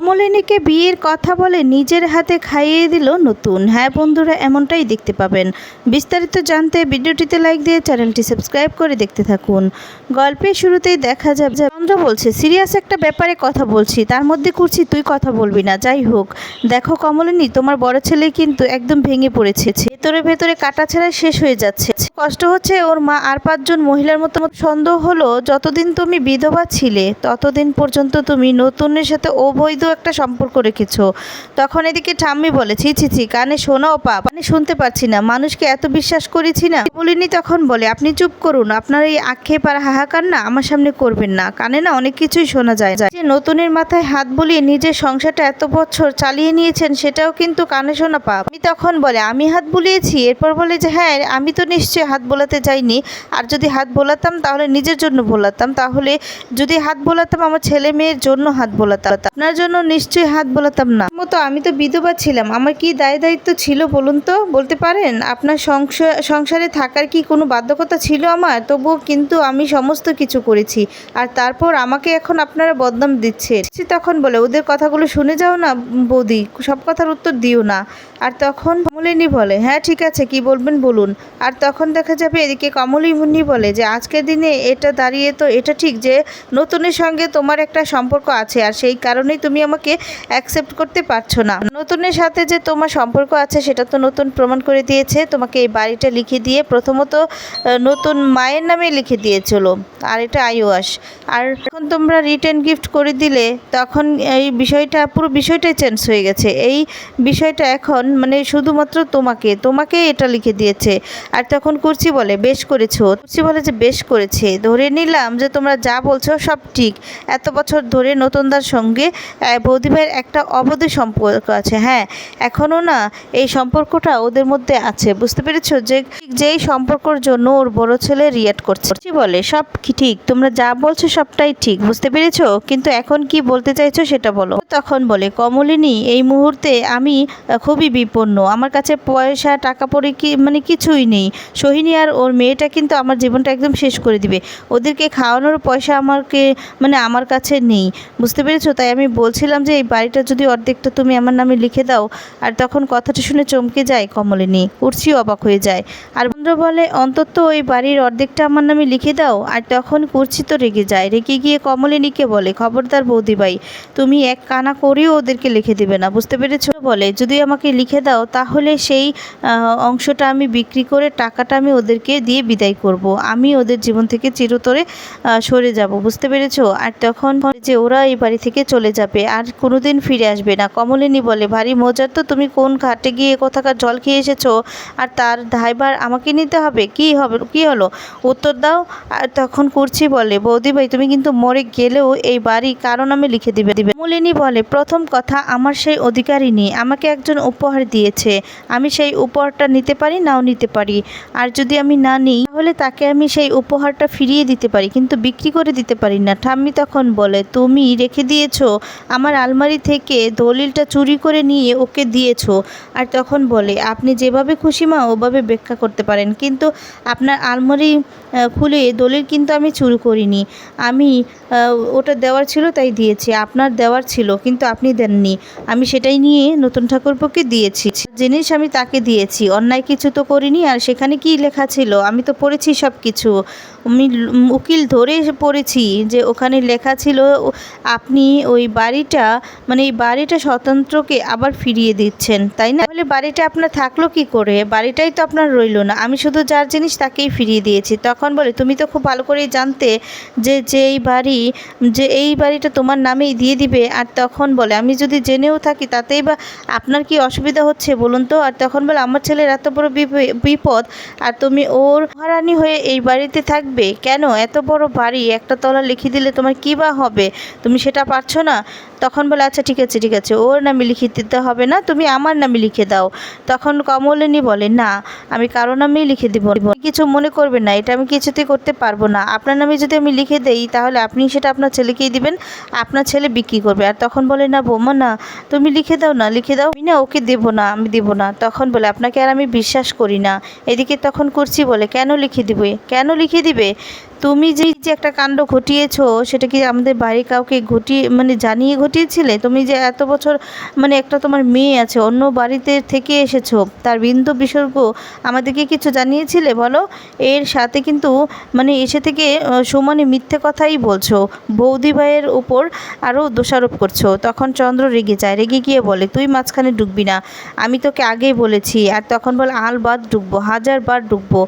কমলিনীকে বিয়ের কথা বলে নিজের হাতে খাইয়ে দিল নতুন। হ্যাঁ বন্ধুরা, এমনটাই দেখতে পাবেন। বিস্তারিত জানতে ভিডিওটিতে লাইক দিয়ে চ্যানেলটি সাবস্ক্রাইব করে দেখতে থাকুন। গল্পের শুরুতেই দেখা যাবে, চন্দ্র বলছে সিরিয়াস একটা ব্যাপারে কথা বলছি, তার মধ্যে করছি, তুই কথা বলবি না। যাই হোক, দেখো কমলিনী, তোমার বড় ছেলে কিন্তু একদম ভেঙে পড়েছে। ভেতরে ভেতরে কাটা ছেঁড়া শেষ হয়ে যাচ্ছে। কষ্ট হচ্ছে ওর মা আর পাঁচজন মহিলার মতো। সন্দেহ হলো, যতদিন তুমি বিধবা ছিলে, ততদিন পর্যন্ত তুমি নতুনের সাথে অবৈধ একটা সম্পর্ক রেখেছো। তখন এদিকে ঠাম্মি বলে, ছি ছি ছি, কানে শোনাও পাপ মানে শুনতে পারছি না, মানুষকে এত বিশ্বাস করেছি না? বলিনি তখন, বলে, আপনি চুপ করুন, আপনার এই আক্ষেপ আর হাহাকার না আমার সামনে করবেন না, কানে না অনেক কিছুই শোনা যায়। যে নতুনের মাথায় হাত বুলিয়ে নিজের সংসারটা এত বছর চালিয়ে নিয়েছেন, সেটাও কিন্তু কানে শোনা পাপ। আমি তখন বলে, আমি হাত বুলিয়েছি? এরপর বলে যে হ্যাঁ আমি তো নিশ্চয়ই হাত বোলাতে যাইনি, আর যদি হাত বোলাতাম তাহলে নিজের জন্য বোলাতাম, তাহলে যদি হাত বোলাতাম আমার ছেলে মেয়ের জন্য হাত বোলাতাম। আপনার জন্য নিশ্চয়ই হাত বোলাতাম না। মতো আমি তো বিধবা ছিলাম। আমার কি দায় দায়িত্ব ছিল বলুন তো? বলতে পারেন? আপনার সংসার থাকার কি কোনো বাধ্যকতা ছিল আমার? তবুও কিন্তু আমি সমস্ত কিছু করেছি। আর তারপর আমাকে এখন আপনারা বদনাম দিচ্ছে সে তখন বলে, ওদের কথাগুলো শুনে যাও না, বৌদি। সব কথার উত্তর দিও না। আর তখন কমলিনী বলে হ্যাঁ ঠিক আছে, কি বলবেন বলুন। আর তখন দেখা যাবে এদিকে কমলিনী বলে যে, আজকের দিনে এটা দাঁড়িয়ে তো এটা ঠিক যে, নতুনের সঙ্গে তোমার একটা সম্পর্ক আছে। আর সেই কারণেই তুমি আমাকে অ্যাকসেপ্ট করতে পারছ না। নতুনের সাথে যে তোমার সম্পর্ক আছে, সেটা তো নতুন প্রমাণ করে দিয়েছে। তোমাকে এই বাড়িটা লিখে দিয়ে প্রথমত নতুন মায়ের নামে লিখে দিয়েছিল। আর এটা আইওয়াস আর এখন তোমরা রিটার্ন গিফট করে দিলে, তখন এই বিষয়টা, পুরো বিষয়টাই চেঞ্জ হয়ে গেছে। এই বিষয়টা এখন মানে শুধুমাত্র তোমাকে তোমাকে এটা লিখে দিয়েছে। আর তখন কুর্চি বলে, বেশ করেছ। কুর্চি বলে যে, বেশ করেছে। ধরে নিলাম যে, তোমরা যা বলছো সব ঠিক। এত বছর ধরে নতুনদার সঙ্গে আহ, বৌদি ভাইয়ের একটা অবধি সম্পর্ক আছে হ্যাঁ এখনও না এই সম্পর্কটা ওদের মধ্যে আছে বুঝতে পেরেছ? যে যেই সম্পর্কর জন্য ওর বড় ছেলে রিয়েক্ট করছে কুর্চি বলে সব কি ঠিক? তোমরা যা বলছো সবটাই ঠিক বুঝতে পেরেছ? কিন্তু এখন কি বলতে চাইছো সেটা বলো। তখন বলে কমলিনী এই মুহূর্তে আমি খুবই বিপন্ন। আমার কাছে পয়সা টাকা পড়ে কি মানে কিছুই নেই। সোহিনী আর ওর মেয়েটা কিন্তু আমার জীবনটা একদম শেষ করে দিবে। ওদেরকে খাওয়ানোর পয়সা আমাকে মানে আমার কাছে নেই বুঝতে পেরেছ? তাই আমি বলছিলাম যে এই বাড়িটা যদি অর্ধেকটা তুমি আমার নামে লিখে দাও, আর তখন কথাটা শুনে চমকে যায় কমলিনী। কুর্চিও অবাক হয়ে যায়। আর বন্ধু বলে, অন্তত ওই বাড়ির অর্ধেকটা আমার নামে লিখে দাও, আর তখন কুর্চি তো রেগে যায়। রেগে গিয়ে কমলিনীকে বলে, খবরদার বৌদিভাই, তুমি এক কানা করেও ওদেরকে লিখে দেবে না, বুঝতে পেরেছ? বলে, যদি আমাকে লিখে দাও, তাহলে সেই অংশটা আমি বিক্রি করে টাকাটা আমি ওদেরকে দিয়ে বিদায় করব। আমি ওদের জীবন থেকে চিরতরে সরে যাব, বুঝতে পেরেছ? আর তখন যে, ওরা এই বাড়ি থেকে চলে যাবে, আর কোনোদিন ফিরে আসবে না। কমলিনী বলে, ভারী মজার তো তুমি কোন ঘাটে গিয়ে কোথাকার জল খেয়ে এসেছ আর তার দায়ভার আমাকে নিতে হবে? কি হবে? কি হলো? উত্তর দাও। আর তখন কুর্চি বলে, বৌদি ভাই, তুমি কিন্তু মরে গেলেও এই বাড়ি কারণ আমি লিখে দিবে? দিবে কমলিনী বলে, প্রথম কথা, আমার সেই অধিকারই নেই। আমাকে একজন উপহার দিয়েছে। আমি সেই উপহারটা নিতে পারি, নাও নিতে পারি। আর যদি আমি না নিই, তাহলে তাকে আমি সেই উপহারটা ফিরিয়ে দিতে পারি, কিন্তু বিক্রি করে দিতে পারি না। ঠাম্মি তখন বলে, তুমি রেখে দিয়েছ? আমার আলমারি থেকে দলিলটা চুরি করে নিয়ে ওকে দিয়েছ। আর তখন বলে, আপনি যেভাবে খুশি মা, ওভাবে ব্যাখ্যা করতে পারেন। কিন্তু আপনার আলমারি খুলে দলিল কিন্তু আমি চুরি করিনি। আমি ওটা দেওয়ার ছিল তাই দিয়েছি। আপনার দেওয়ার ছিল, কিন্তু আপনি দেননি। আমি সেটাই নিয়ে নতুন ঠাকুরপোকে দিয়েছি। জিনিস আমি তাকে দিয়েছি, অন্যায় কিছু তো করিনি আর সেখানে কি লেখা ছিল? আমি তো পড়েছি সব কিছু আমি উকিল ধরে পড়েছি যে ওখানে লেখা ছিল, আপনি ওই বাড়িটা মানে এই বাড়িটা স্বতন্ত্রকে আবার ফিরিয়ে দিচ্ছেন, তাই না? তাহলে বাড়িটা আপনার থাকল কি করে? বাড়িটাই তো আপনার রইল না। আমি শুধু যার জিনিস তাকেই ফিরিয়ে দিয়েছি। তখন বলে, তুমি তো খুব ভালো করেই জানতে যে যে এই বাড়ি, যে এই বাড়িটা তোমার নামেই দিয়ে দিবে। আর তখন বলে, আমি যদি জেনেও থাকি তাতেই বা আপনার কি অসুবিধা হচ্ছে বলুন? তো, আর তখন বলে, আমার ছেলের এত বড় বিপ- বিপদ, আর তুমি ওর মহারানী হয়ে এই বাড়িতে থাকবে কেন? এত বড় বাড়ি, একটা তলা লিখে দিলে তোমার কী বা হবে? তুমি সেটা পারছ না? তখন বলে আচ্ছা ঠিক আছে ঠিক আছে, ওর নামে লিখে দিতে হবে না, তুমি আমার নামে লিখে দাও। তখন কমলিনী বলে, না, আমি কারও নামেই লিখে দিব কিছু মনে করবেন না, এটা আমি কিছুতেই করতে পারব না। আপনার নামে যদি আমি লিখে দেই, তাহলে আপনি সেটা আপনার ছেলেকেই দিবেন, আপনার ছেলে বিক্রি করবে। আর তখন বলে, না বৌমা, না, তুমি লিখে দাও না, লিখে দাও। আমি না ওকে দেবো না, আমি দেবো না। তখন বলে, আপনাকে আর আমি বিশ্বাস করি না। এদিকে তখন করছি বলে, কেন লিখে দিবে? কেন লিখে দিবে? তুমি যে যে একটা কাণ্ড ঘটিয়েছো, সেটা কি আমাদের বাড়ির কাউকে ঘটিয়ে মানে জানিয়ে ঘটিয়েছিলে? তুমি যে এত বছর মানে একটা তোমার মেয়ে আছে, অন্য বাড়িতে থেকে এসেছ, তার বিন্দু বিসর্গ আমাদেরকে কিছু জানিয়েছিলে বলো? এর সাথে কিন্তু মানে এসে থেকে সমানে মিথ্যে কথাই বলছো। বৌদি ভাইয়ের উপর আরও দোষারোপ করছ। তখন চন্দ্র রেগে যায়। রেগে গিয়ে বলে, তুই মাঝখানে ডুববি না। আমি তোকে আগেই বলেছি। আর তখন বলে আলবার ডুববো, হাজার বার ডুববো।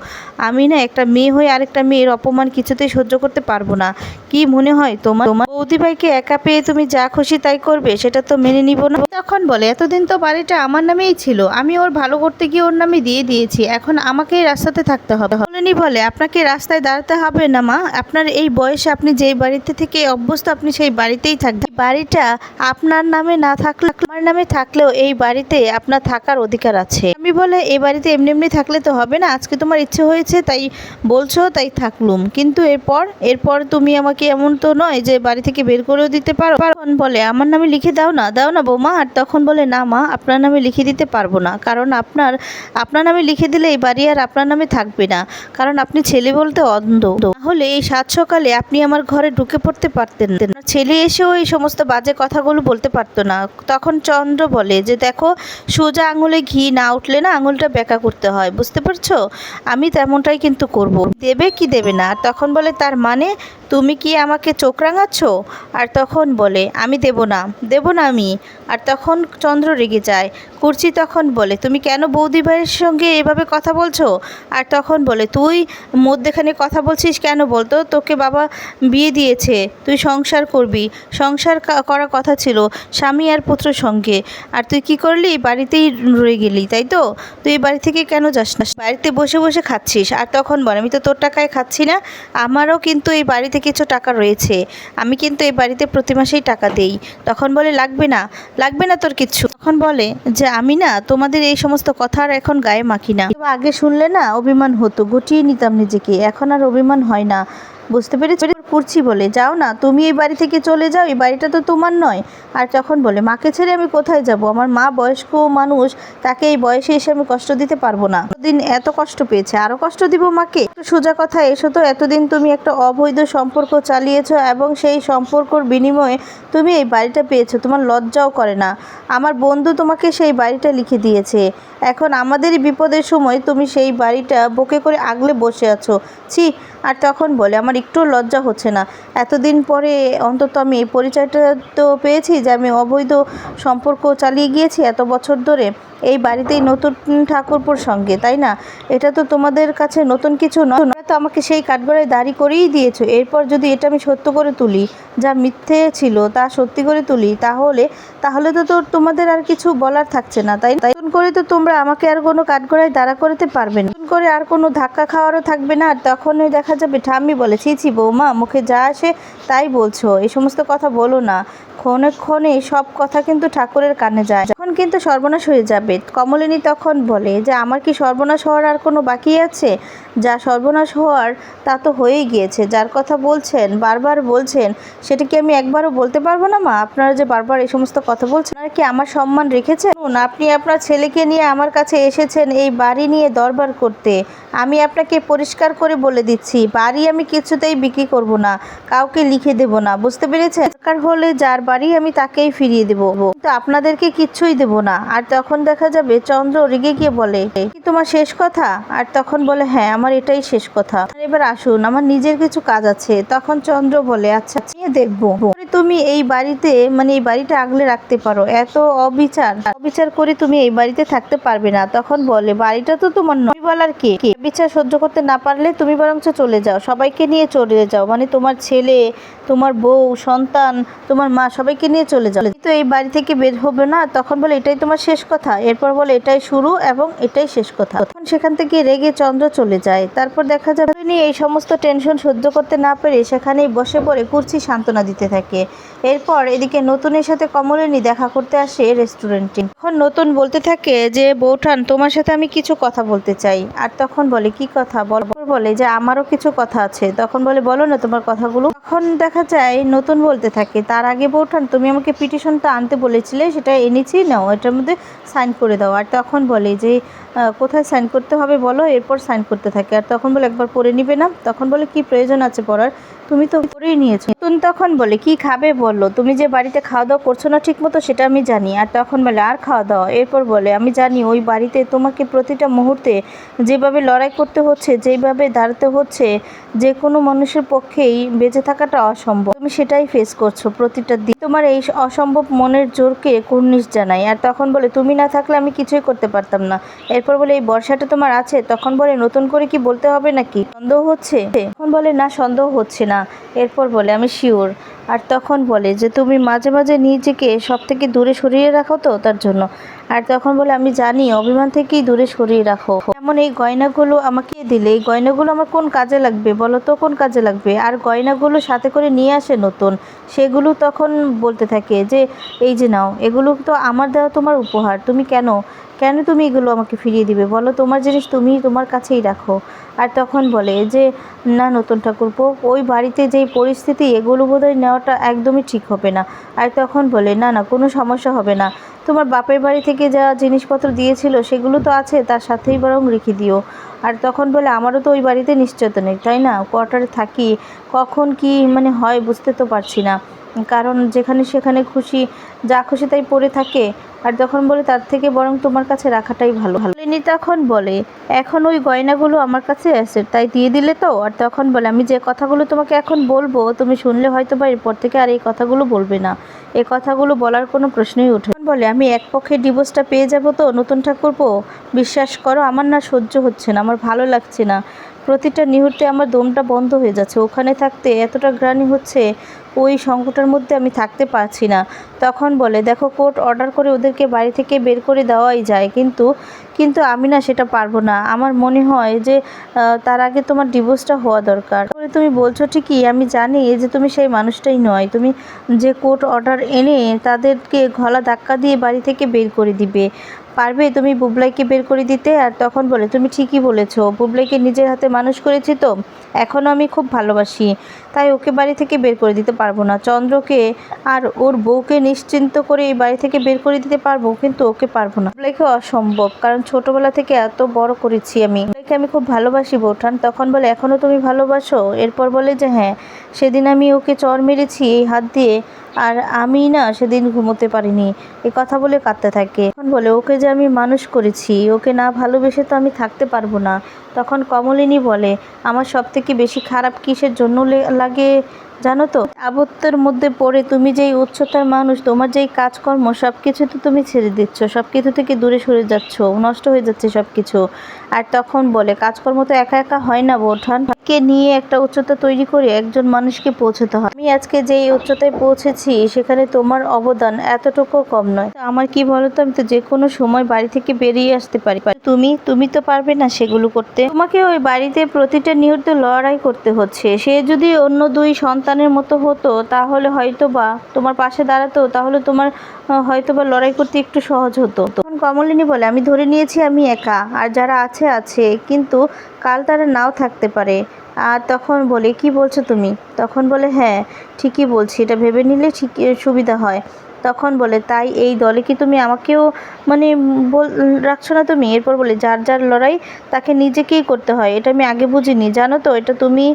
আমি না একটা মেয়ে হয়ে আরেকটা মেয়ের অপমান কিছুতেই সহ্য করতে পারব না। কি মনে হয় তোমার তোমার বৌদি ভাইকে একা পেয়ে তুমি যা খুশি তাই করবে সেটা তো মেনে নিব না। তখন বলে এতদিন তো বাড়িটা আমার নামেই ছিল আমি ওর ভালো করতে গিয়ে ওর নামে দিয়ে দিয়েছি এখন আমাকে রাস্তাতে থাকতে হবে। বলেনি বলে আপনাকে রাস্তায় দাঁড়াতে হবে না মা। আপনার এই বয়সে আপনি যেই বাড়িতে থেকে অভ্যস্ত আপনি সেই বাড়িতেই থাকবেন। বাড়িটা আপনার নামে না থাকলে আমার নামে থাকলেও এই বাড়িতে আপনার থাকার অধিকার আছে। আমি বলে এই বাড়িতে এমনি এমনি থাকলে তো হবে না আজকে তোমার ইচ্ছে হয়েছে তাই বলছো তাই থাকলুম। কিন্তু এরপর এরপর তুমি আমাকে এমন তো নয় যে বাড়ি থেকে বের করেও দিতে পারো। তখন বলে, আমার নামে লিখে দাও না দাও না বৌমা। আর তখন বলে, না মা, আপনার নামে লিখে দিতে পারব না। কারণ আপনার আপনার নামে লিখে দিলে এই বাড়ি আর আপনার নামে থাকবে না। কারণ আপনি ছেলে বলতে অন্ধ। তাহলে এই সাত সকালে আপনি আমার ঘরে ঢুকে পড়তে পারতেন ছেলে এসেও এই সমস্ত বাজে কথাগুলো বলতে পারতো না। তখন চন্দ্র বলে যে, দেখো, সোজা আঙুলে ঘি না উঠলে না আঙুলটা বেঁকা করতে হয়। বুঝতে পারছ? আমি তেমনটাই কিন্তু করব। দেবে কি দেবে না? তখন বলে, তার মানে তুমি কি আমাকে চোখ রাঙাচ্ছ? আর তখন বলে, আমি দেব না দেব না আমি। আর তখন চন্দ্র রেগে যায়। কুর্চি তখন বলে, তুমি কেন বৌদি ভাইয়ের সঙ্গে এভাবে কথা বলছো? আর তখন বলে, তুই মধ্যেখানে কথা বলছিস কেন বলতো? তোকে বাবা বিয়ে দিয়েছে, তুই সংসার করবি। সংসার কা- করার কথা ছিল স্বামী আর পুত্র সঙ্গে। আর তুই কি করলি? বাড়িতেই রয়ে গেলি, তাই তো? তুই বাড়ি থেকে কেন যাস না? বাড়িতে বসে বসে খাচ্ছিস। আর তখন বল, আমি তো তোর টাকায় খাচ্ছি না, আমারও কিন্তু এই বাড়িতে কিছু টাকা রয়েছে। আমি কিন্তু এই বাড়িতে প্রতি মাসেই টাকা দেই। তখন বলে, লাগবে না লাগবে না তোর কিচ্ছু। তখন বলে যে, আমি না, তোমাদের এই সমস্ত কথা আর এখন গায়ে মাখি না। আগে শুনলে না, অভিমান হতো, গুটিয়ে নিতাম নিজেকে। এখন আর অভিমান হয় না। বুঝতে পেরেছি? করছি বলে, যাও না, তুমি এই বাড়ি থেকে চলে যাও, এই বাড়িটা তো তোমার নয়। আর তখন বলে, মাকে ছেড়ে আমি কোথায় যাব? আমার মা বয়স্ক মানুষ, তাকে এই বয়সে এসে আমি কষ্ট দিতে পারব না। দিন এত কষ্ট পেয়েছে, আরও কষ্ট দিব মাকে? সোজা কথা এসো তো, এতদিন তুমি একটা অবৈধ সম্পর্ক চালিয়েছ এবং সেই সম্পর্কর বিনিময়ে তুমি এই বাড়িটা পেয়েছ, তোমার লজ্জাও করে না। আমার বন্ধু তোমাকে সেই বাড়িটা লিখে দিয়েছে। এখন আমাদেরই বিপদের সময় তুমি সেই বাড়িটা বুকে করে আগলে বসে আছো। ছি আর তখন বলে, আমার একটু লজ্জা হচ্ছে না। এতদিন পরে অন্তত আমি এই পরিচয়টা তো পেয়েছি যে আমি অবৈধ সম্পর্ক চালিয়ে গিয়েছি এত বছর ধরে। এই বাড়িতেই নতুন ঠাকুরপুর সঙ্গে, তাই না? এটা তো তোমাদের কাছে নতুন কিছু নয়। তো আমাকে সেই কাঠগড়ায় দাঁড়ি করেই দিয়েছ। এরপর যদি এটা আমি সত্য করে তুলি, যা মিথ্যে ছিল তা সত্যি করে তুলি, তাহলে তাহলে তো তোর তোমাদের আর কিছু বলার থাকছে না, তাই তাই করে তো তোমরা আমাকে আর কোনো কাঠগড়ায় দাঁড়া করতে পারবে না। নতুন করে আর কোনো ধাক্কা খাওয়ারও থাকবে না, আর তখনই দেখা যাবে ঠাম্মি বলে, ছি ছি, বৌমা, মুখে যা আসে তাই বলছো, এই সমস্ত কথা বলো না। ক্ষণে ক্ষণে সব কথা কিন্তু ঠাকুরের কানে যায়। যখন কিন্তু সর্বনাশ হয়ে যাবে। কমলিনী তখন বলে, যে আমার কি সর্বনাশ হওয়ার আর কোনো বাকি আছে? যা সর্বনাশ হওয়ার তা তো হয়েই গিয়েছে। যার কথা বলছেন, বারবার বলছেন, সেটা কি আমি একবারও বলতে পারব না, মা? আপনারা যে বারবার এই সমস্ত কথা বলছেন আর কি আমার সম্মান রেখেছেন? আপনি আপনার ছেলেকে নিয়ে আমার কাছে এসেছেন এই বাড়ি নিয়ে দরবার করতে। আমি আপনাকে পরিষ্কার করে বলে দিচ্ছি, বাড়ি আমি কিছুতেই বিক্রি করব না, কাউকে লিখে দেব না, বুঝতে পেরেছেন? দরকার হলে যার বাড়ি আমি তাকেই ফিরিয়ে দেবো। কিন্তু আপনাদেরকে কিচ্ছুই দেব না। আর তখন দেখা যাবে, চন্দ্র রেগে গিয়ে বলে, কি তোমার শেষ কথা? আর তখন বলে হ্যাঁ আমার এটাই শেষ কথা। এবার আসুন, আমার নিজের কিছু কাজ আছে। তখন চন্দ্র বলে আচ্ছা নিয়ে দেখব। তুমি এই বাড়িতে মানে এই বাড়িটা আগলে রাখতে পারো। এত অবিচার। অবিচার করে তুমি এই বাড়িতে থাকতে পারবে না। তখন বলে, বাড়িটা তো তোমার নয়। বলার কে? বিচার সহ্য করতে না পারলে তুমি বরঞ্চ চলে যাও। সবাইকে নিয়ে চলে যাও। মানে তোমার ছেলে, তোমার বউ, সন্তান, তোমার মা, সবাইকে নিয়ে চলে যাও। তো এই বাড়ি থেকে বের হবে না? তখন বলে, এটাই তোমার শেষ কথা। এরপর বলে, এটাই শুরু এবং এটাই শেষ কথা। তখন সেখান থেকে রেগে চন্দ্র চলে যায়। তারপর দেখা যাবে এই সমস্ত টেনশন সহ্য করতে না পেরে সেখানেই বসে পড়ে কুর্চি সান্ত্বনা দিতে থাকে। এরপর এদিকে নতুনের সাথে কমলিনী দেখা করতে আসে রেস্টুরেন্টে। তখন নতুন বলতে থাকে যে, বৌঠান, তোমার সাথে আমি কিছু কথা বলতে চাই। আর তখন বলে, কি কথা? বল বলে যে, আমারও কিছু কথা আছে। তখন বলে, বলো না তোমার কথাগুলো। তখন দেখা যায়, নতুন বলতে থাকে, তার আগে বৌঠান, তুমি আমাকে পিটিশনটা আনতে বলেছিলে, সেটা এনেছি, নাও, এটার মধ্যে সাইন করে দাও। আর তখন বলে যে কোথায় সাইন করতে হবে বলো? এরপর সাইন করতে থাকে। আর তখন বলে, একবার পড়ে নিবে না? তখন বলে, কি প্রয়োজন আছে পড়ার? তুমি তো পড়েই নিয়েছো। তুমি তখন বলে, কি খাবে বলল তুমি যে বাড়িতে খাওয়া দাওয়া করছ না ঠিক মতো সেটা আমি জানি। আর তখন বলে, আর খাওয়া দাওয়া এরপর বলে, আমি জানি ওই বাড়িতে তোমাকে প্রতিটা মুহূর্তে যেভাবে লড়াই করতে হচ্ছে, যেভাবে দাঁড়াতে হচ্ছে, যে কোনো মানুষের পক্ষেই বেঁচে থাকাটা অসম্ভব। তুমি সেটাই ফেস করছ প্রতিটা দিন। তোমার এই অসম্ভব মনের জোরকে কুর্নিশ জানাই আর তখন বলে, তুমি না থাকলে আমি কিছুই করতে পারতাম না। এরপর বলে, এই বর্ষাটা তোমার আছে? তখন বলে, নতুন করে কি বলতে হবে নাকি? সন্দেহ হচ্ছে? তখন বলে, না, সন্দেহ হচ্ছে না। এরপর বলে, আমি শিওর আর তখন বলে যে, তুমি মাঝে মাঝে নিজেকে সব থেকে দূরে সরিয়ে রাখো তো তার জন্য। আর তখন বলে, আমি জানি, অভিমান থেকেই দূরে সরিয়ে রাখো। এমন এই গয়নাগুলো আমাকে দিলে, এই গয়নাগুলো আমার কোন কাজে লাগবে বলো তো, কোন কাজে লাগবে? আর গয়নাগুলো সাথে করে নিয়ে আসে নতুন, সেগুলো তখন বলতে থাকে যে, এই যে নাও, এগুলো তো আমার দেওয়া তোমার উপহার, তুমি কেন কেন তুমি এগুলো আমাকে ফিরিয়ে দিবে? বলো তোমার জিনিস তুমি তোমার কাছেই রাখো। আর তখন বলে যে, না নতুন ঠাকুরপো ওই বাড়িতে যেই পরিস্থিতি, এগুলো বোধহয় নেওয়াটা একদমই ঠিক হবে না। আর তখন বলে, না না, কোনো সমস্যা হবে না। তোমার বাপের বাড়ি থেকে যা জিনিসপত্র দিয়েছিল সেগুলো তো আছে, তার সাথেই বরং রেখে দিও। আর তখন বলে, আমারও তো ওই বাড়িতে নিশ্চয়তা নেই, তাই না? কোয়ার্টারে থাকি, কখন কি মানে হয় বুঝতে তো পারছি না। কারণ যেখানে সেখানে খুশি, যা খুশি তাই পড়ে থাকে। আর তখন বলে, তার থেকে বরং তোমার কাছে রাখাটাই ভালো। ভালো লিনি তখন বলে, এখন ওই গয়নাগুলো আমার কাছে আছে, তাই দিয়ে দিলে তো? আর তখন বলে, আমি যে কথাগুলো তোমাকে এখন বলব, তুমি শুনলে হয়তো বা এরপর থেকে আর এই কথাগুলো বলবে না। এই কথাগুলো বলার কোনো প্রশ্নই ওঠে। বলে, আমি এক পক্ষে ডিভোর্সটা পেয়ে যাব তো, নতুন ঠাকুরপো? বিশ্বাস করো, আমার না সহ্য হচ্ছে না। আমার ভালো লাগছে না। প্রতিটা মুহূর্তে আমার দমটা বন্ধ হয়ে যাচ্ছে। ওখানে থাকতে এতটা গ্রানি হচ্ছে, ওই সংকটের মধ্যে আমি থাকতে পারছি না। তখন বলে, দেখো, কোর্ট অর্ডার করে ওদেরকে বাড়ি থেকে বের করে দেওয়াই যায়, কিন্তু কিন্তু আমি না সেটা পারব না। আমার মনে হয় যে তার আগে তোমার ডিভোর্সটা হওয়া দরকার। তুমি বলছো ঠিকই, আমি জানি যে তুমি সেই মানুষটাই নয়। তুমি যে কোর্ট অর্ডার এনে তাদেরকে গলা ধাক্কা দিয়ে বাড়ি থেকে বের করে দিবে। পারবে তুমি বুবলাইকে বের করে দিতে? আর তখন বলে, তুমি ঠিকই বলেছ, বুবলাইকে নিজের হাতে মানুষ করেছি তো এখনও আমি খুব ভালোবাসি, তাই ওকে বাড়ি থেকে বের করে দিতে পারব না। চন্দ্রকে আর ওর বউকে নিশ্চিন্ত করে এই বাড়ি থেকে বের করে দিতে পারব, কিন্তু ওকে পারব না। বুবলাইকে অসম্ভব, কারণ ছোটবেলা থেকে এত বড় করেছি আমি। বুবলাইকে আমি খুব ভালোবাসি বৌঠান। তখন বলে এখনও তুমি ভালোবাসো? এরপর বলে যে হ্যাঁ সেদিন আমি ওকে চর মেরেছি এই হাত দিয়ে, আর আমি না সেদিন ঘুমোতে পারিনি। এ কথা বলে কাঁদতে থাকে। এখন বলে, ওকে যে আমি মানুষ করেছি, ওকে না ভালোবেসে তো আমি থাকতে পারব না। তখন কমলিনী বলে, আমার সব থেকে বেশি খারাপ কিসের জন্য লাগে জানো তো? আবদ্ধের মধ্যে পড়ে তুমি যেই উচ্চতার মানুষ, তোমার যেই কাজকর্ম সব কিছু তো তুমি ছেড়ে দিচ্ছ। সব কিছু থেকে দূরে সরে যাচ্ছ, নষ্ট হয়ে যাচ্ছে সব কিছু আর তখন বলে, কাজকর্ম তো একা একা হয় না বোঠান কে নিয়ে একটা উচ্চতা তৈরি করে একজন মানুষকে পৌঁছতে হয়? আমি আজকে যেই উচ্চতায় পৌঁছেছি, সেখানে তোমার অবদান এতটুকু কম নয়। আমার কি বলো তো? আমি তো যে কোনো সময় বাড়ি থেকে বেরিয়ে আসতে পারি। তুমি তুমি তো পারবে না সেগুলো করতে। তোমাকে ওই বাড়িতে প্রতিটা নিহত লড়াই করতে হচ্ছে। সে যদি অন্য দুই সন্তানের মতো হতো, তাহলে হয়তো বা তোমার পাশে দাঁড়াতো, তাহলে তোমার হয়তো বা লড়াই করতে একটু সহজ হতো। তখন কমলিনী বলে, আমি ধরে নিয়েছি আমি একা, আর যারা আছে আছে, কিন্তু কাল তারা নাও থাকতে পারে। আর তখন বলে, কি বলছো তুমি? তখন বলে হ্যাঁ ঠিকই বলছি, এটা ভেবে নিলে ঠিক সুবিধা হয়। তখন বলে, তাই এই দলে কি তুমি আমাকেও মানে বল, রাখছো না তুমি? এরপর বলে, যার যার লড়াই তাকে নিজেকেই করতে হয়, এটা আমি আগে বুঝিনি। জানো তো, এটা তুমি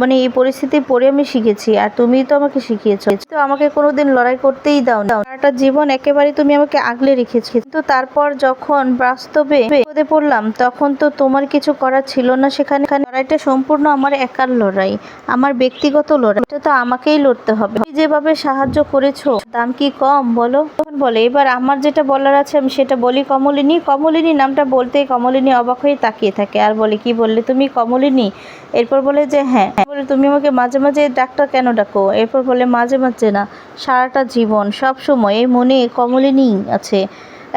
মানে এই পরিস্থিতি পড়ে আমি শিখেছি, আর তুমি তো আমাকে শিখিয়েছো। তো আমাকে কোনোদিন লড়াই করতেই দাও না। একটা জীবন একেবারে তুমি আমাকে আগলে রেখেছো। কিন্তু তারপর যখন বাস্তবে বিপদে পড়লাম, তখন তো তোমার কিছু করার ছিল না সেখানে। লড়াইটা সম্পূর্ণ আমার একার লড়াই, আমার ব্যক্তিগত লড়াই। এটা তো আমাকেই লড়তে হবে। যেভাবে সাহায্য করেছ, দাম কি কম? বলো। তখন বলে, এবার আমার যেটা বলার আছে আমি সেটা বলি কমলিনী। কমলিনী নামটা বলতেই কমলিনী অবাক হয়ে তাকিয়ে থাকে। আর বলে, কি বললে তুমি কমলিনী? এরপর বলে যে হ্যাঁ। বলে, তুমি আমাকে মাঝে মাঝে ডাক্তার কেন ডাকো? এরপর বলে, মাঝে মাঝে না, সারাটা জীবন সব সময় এই মনে কমলিনী আছে।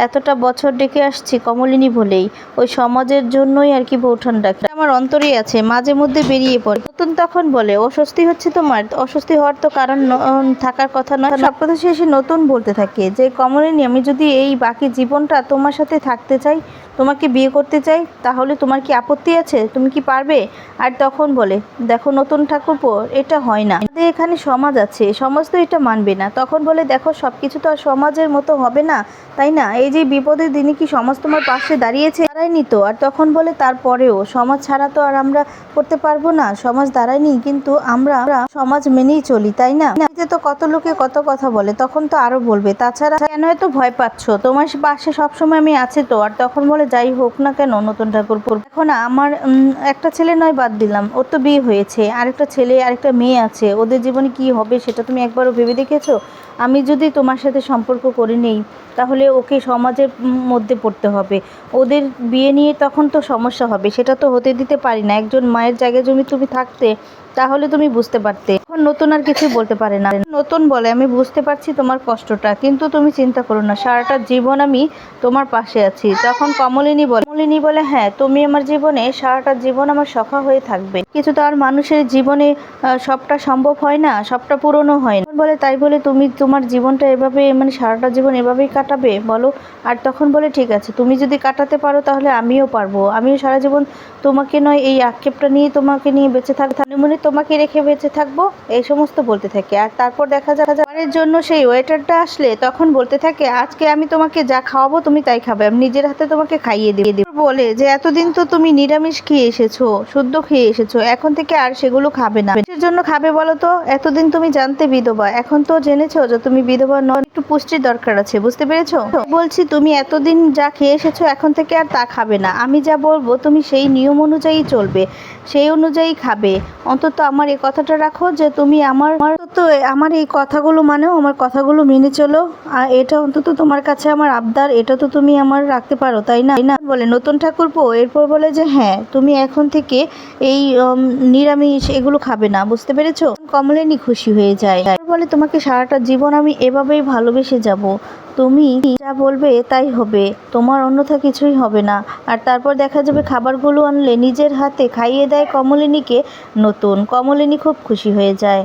এতটা বছর ডেকে আসছি কমলিনী বলেই। ওই সমাজের জন্যই আর কি বৌঠান ডাকে। আমার অন্তরেই আছে, মাঝে মধ্যে বেরিয়ে পড়ে। নতুন তখন বলে, অস্বস্তি হচ্ছে তোমার? অস্বস্তি হওয়ার তো কারণ থাকার কথা নয়। সব কথা শেষে নতুন বলতে থাকে যে, কমলিনী, আমি যদি এই বাকি জীবনটা তোমার সাথে থাকতে চাই তোমাকে বিয়ে করতে চাই, তাহলে তোমার কি আপত্তি আছে? তুমি কি পারবে? আর তখন বলে, দেখো নতুন ঠাকুরপো, এটা হয় না। আমাদের এখানে সমাজ আছে, সমাজ তো এটা মানবে না। তখন বলে, দেখো সব কিছু তো আর সমাজের মতো হবে না, তাই না? এই যে বিপদের দিনে কি সমাজ তোমার পাশে দাঁড়িয়েছে? দাঁড়ায়নি তো, আর তখন বলে, তারপরেও সমাজ ছাড়া তো আর আমরা করতে পারব না, সমাজ দাঁড়ায়নি, কিন্তু আমরা সমাজ মেনেই চলি, তাই না? তো কত লোকে কত কথা বলে, তখন তো আরও বলবে। তাছাড়া কেন এত ভয় পাচ্ছ? তোমার পাশে সবসময় আমি আছি তো, আর তখন বলে যাই হোক না কেন নতুন ঠাকুর এখন আমার একটা ছেলে নয় বাদ দিলাম, ওর তো বিয়ে হয়েছে, আরেকটা ছেলে, আরেকটা মেয়ে আছে, ওদের জীবনে কি হবে সেটা তুমি একবারও ভেবে দেখেছ? আমি যদি তোমার সাথে সম্পর্ক করে নেই, তাহলে ওকে সমাজের মধ্যে পড়তে হবে। ওদের বিয়ে নিয়ে তখন তো সমস্যা হবে, সেটা তো হতে দিতে পারি না। একজন মায়ের জায়গায় জমি তুমি থাকতে, তাহলে তুমি বুঝতে পারতে। এখন নতুন আর কিছু বলতে পারে না। নতুন বলে, আমি বুঝতে পারছি তোমার কষ্টটা, কিন্তু তুমি চিন্তা করো না, সারাটা জীবন আমি তোমার পাশে আছি। তখন কমলিনী বলে কমলিনী বলে হ্যাঁ তুমি আমার জীবনে, সারাটা জীবন আমার সখা হয়ে থাকবে। কিছু তো আর মানুষের জীবনে সবটা সম্ভব হয় না, সবটা পূরণও হয় না। বলে, তাই বলে তুমি তোমার জীবনটা এভাবে মানে সারাটা জীবন এভাবেই কাটাবে? বলো, আর তখন বলে, ঠিক আছে, তুমি যদি কাটাতে পারো তাহলে আমিও পারব। আমিও সারা জীবন তোমাকে নয়, এই আক্ষেপটা নিয়ে তোমাকে নিয়ে বেঁচে থাকব মনে তোমাকে রেখে বেঁচে থাকব? এই সমস্ত বলতে থাকে। আর তারপর দেখা যায় খাবারের জন্য সেই ওয়েটারটা আসলে তখন বলতে থাকে, আজকে আমি তোমাকে যা খাওয়াবো তুমি তাই খাবে, আমি নিজের হাতে তোমাকে খাইয়ে দিয়ে দিব। বলে যে, এতদিন তো তুমি নিরামিষ খেয়ে এসেছ, শুদ্ধ খেয়ে এসেছ, এখন থেকে আর সেগুলো খাবে না। কিসের জন্য খাবে বলো তো? এতদিন তুমি জানতে বিধবা, এখন তো জেনেছো যে তুমি বিধবা নয়, একটু পুষ্টির দরকার আছে, বুঝতে পেরেছ? বলছি, তুমি এতদিন যা খেয়ে এসেছ, এখন থেকে আর তা খাবে না। আমি যা বলব, তুমি সেই নিয়ম অনুযায়ী চলবে, সেই অনুযায়ী খাবে। অন্তত আমার এই কথাটা রাখো যে, তুমি আমার তো আমার এই কথাগুলো মানেও আমার কথাগুলো মেনে চলো। আর এটা অন্তত তোমার কাছে আমার আবদার, এটা তো তুমি আমার রাখতে পারো তাই না? বলে, নতুন ঠাকুরপো, এরপর বলে যে হ্যাঁ তুমি এখন থেকে এই নিরামিষ এগুলো খাবে না, বুঝতে পেরেছ? কমলিনী খুশি হয়ে যায়। বলে, তোমাকে সারাটা জীবন আমি এভাবেই ভালোবেসে যাব। তুমি যা বলবে তাই হবে, তোমার অন্যথা কিছুই হবে না। আর তারপর দেখা যাবে খাবারগুলো আনলে নিজের হাতে খাইয়ে দেয় কমলিনীকে নতুন। কমলিনী খুব খুশি হয়ে যায়।